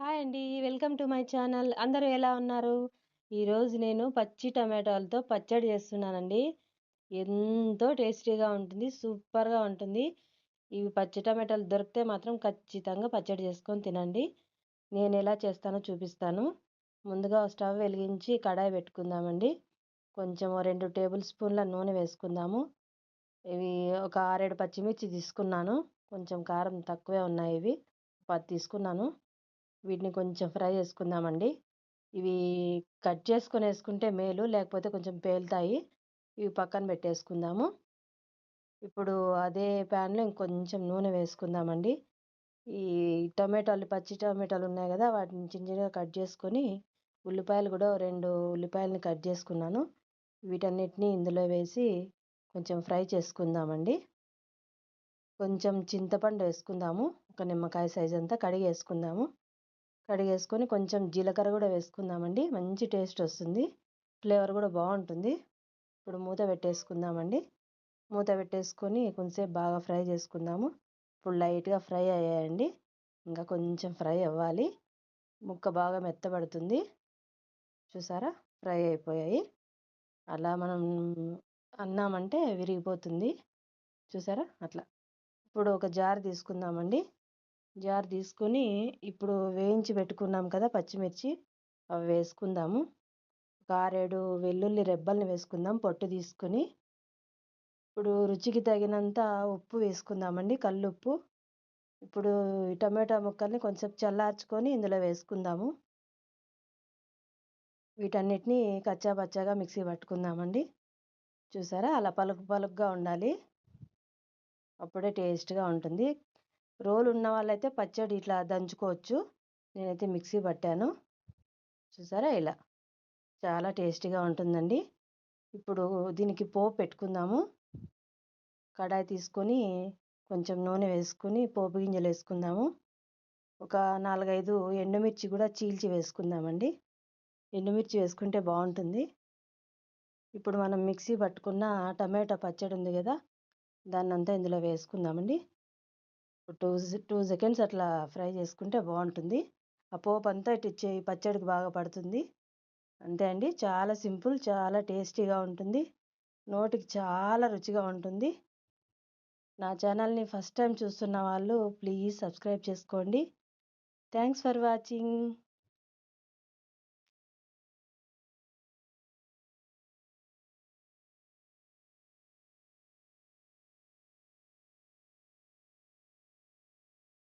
Hi అండి. Welcome to my channel. అందరూ ఎలా ఉన్నారు? ఈరోజు నేను పచ్చి టమాటాలతో పచ్చడి చేస్తున్నానండి. ఎంతో టేస్టీగా ఉంటుంది సూపర్గా ఉంటుంది. ఇవి పచ్చి టమాటాలు దొరికితే మాత్రం ఖచ్చితంగా పచ్చడి చేసుకొని తినండి. నేను ఎలా చేస్తానో చూపిస్తాను. ముందుగా స్టవ్ వెలిగించి కడాయి పెట్టుకుందామండి. కొంచెం రెండు టేబుల్ స్పూన్ల నూనె వేసుకుందాము. ఇవి ఒక ఆరేడు పచ్చిమిర్చి తీసుకున్నాను. కొంచెం కారం తక్కువే ఉన్నాయి ఇవి. పది తీసుకున్నాను. వీటిని కొంచెం ఫ్రై చేసుకుందామండి. ఇవి కట్ చేసుకొని వేసుకుంటే మేలు లేకపోతే కొంచెం పేలుతాయి. ఇవి పక్కన పెట్టేసుకుందాము. ఇప్పుడు అదే ప్యాన్లో ఇంకొంచెం నూనె వేసుకుందామండి. ఈ టొమాటోలు పచ్చి టమాటాలు ఉన్నాయి కదా వాటిని చిన్న చిన్నగా కట్ చేసుకొని ఉల్లిపాయలు కూడా రెండు ఉల్లిపాయలని కట్ చేసుకున్నాను. వీటన్నిటిని ఇందులో వేసి కొంచెం ఫ్రై చేసుకుందామండి. కొంచెం చింతపండు వేసుకుందాము. ఒక నిమ్మకాయ సైజ్ అంతా కడిగి వేసుకుందాము కడిగేసుకొని కొంచెం జీలకర్ర కూడా వేసుకుందామండి. మంచి టేస్ట్ వస్తుంది. ఫ్లేవర్ కూడా బాగుంటుంది. ఇప్పుడు మూత పెట్టేసుకుందామండి. మూత పెట్టేసుకొని కొంచెంసేపు బాగా ఫ్రై చేసుకుందాము. ఇప్పుడు లైట్గా ఫ్రై అయ్యాయండి. ఇంకా కొంచెం ఫ్రై అవ్వాలి. ముక్క బాగా మెత్తబడుతుంది. చూసారా? ఫ్రై అయిపోయాయి. అలా మనం అన్నామంటే విరిగిపోతుంది. చూసారా? అట్లా. ఇప్పుడు ఒక జార్ తీసుకుందామండి. జార్ తీసుకొని ఇప్పుడు వేయించి పెట్టుకున్నాం కదా పచ్చిమిర్చి అవి వేసుకుందాము. ఒక ఆరేడు వెల్లుల్లి రెబ్బల్ని వేసుకుందాం పొట్టు తీసుకుని. ఇప్పుడు రుచికి తగినంత ఉప్పు వేసుకుందామండి కల్లుప్పు. ఇప్పుడు టమాటా ముక్కల్ని కొంచెం చల్లార్చుకొని ఇందులో వేసుకుందాము. వీటన్నిటిని కచ్చా పచ్చాగా మిక్సీ పట్టుకుందామండి. చూసారా? అలా పలుకు పలుకుగా ఉండాలి. అప్పుడే టేస్ట్గా ఉంటుంది. రోలు ఉన్న వాళ్ళైతే పచ్చడి ఇట్లా దంచుకోవచ్చు. నేనైతే మిక్సీ పట్టాను. చూసారా ఇలా? చాలా టేస్టీగా ఉంటుందండి. ఇప్పుడు దీనికి పోపు పెట్టుకుందాము. కడాయి తీసుకొని కొంచెం నూనె వేసుకొని పోపు గింజలు వేసుకుందాము. ఒక నాలుగైదు ఎండుమిర్చి కూడా చీల్చి వేసుకుందామండి. ఎండుమిర్చి వేసుకుంటే బాగుంటుంది. ఇప్పుడు మనం మిక్సీ పట్టుకున్న టమాటా పచ్చడి ఉంది కదా దాన్నంతా ఇందులో వేసుకుందామండి. టూ టూ సెకండ్స్ అట్లా ఫ్రై చేసుకుంటే బాగుంటుంది. ఆ పోపు అంతా ఇటు పచ్చడికి బాగా పడుతుంది. అంతే అండి. చాలా సింపుల్ చాలా టేస్టీగా ఉంటుంది. నోటికి చాలా రుచిగా ఉంటుంది. నా ఛానల్ని ఫస్ట్ టైం చూస్తున్న వాళ్ళు ప్లీజ్ సబ్స్క్రైబ్ చేసుకోండి. Thanks for watching.